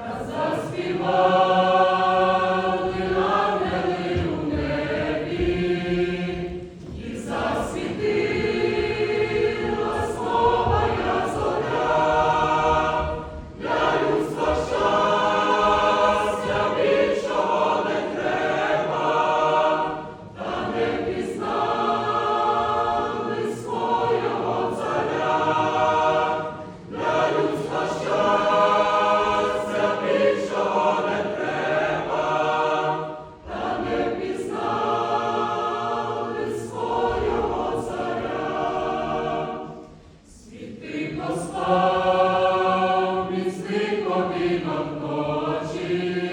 Світить спав, міцний повінок ночі,